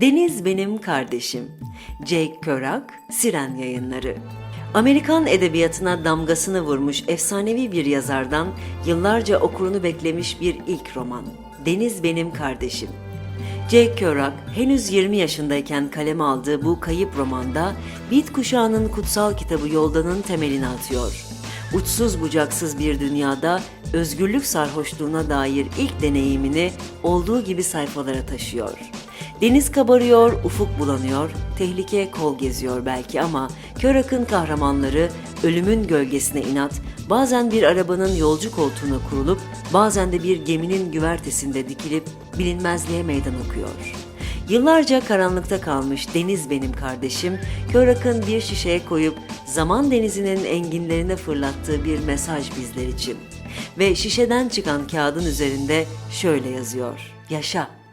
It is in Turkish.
Deniz benim kardeşim. Jake Kerouac, Siren Yayınları. Amerikan edebiyatına damgasını vurmuş efsanevi bir yazardan yıllarca okurunu beklemiş bir ilk roman. Deniz benim kardeşim. Jake Kerouac henüz 20 yaşındayken kaleme aldığı bu kayıp romanda Beat kuşağının kutsal kitabı Yoldan'ın temelini atıyor. Uçsuz bucaksız bir dünyada özgürlük sarhoşluğuna dair ilk deneyimini olduğu gibi sayfalara taşıyor. Deniz kabarıyor, ufuk bulanıyor, tehlike kol geziyor belki ama Kerouac'ın kahramanları ölümün gölgesine inat, bazen bir arabanın yolcu koltuğuna kurulup, bazen de bir geminin güvertesinde dikilip bilinmezliğe meydan okuyor. Yıllarca karanlıkta kalmış deniz benim kardeşim, Kerouac'ın bir şişeye koyup zaman denizinin enginlerine fırlattığı bir mesaj bizler için. Ve şişeden çıkan kağıdın üzerinde şöyle yazıyor. Yaşa!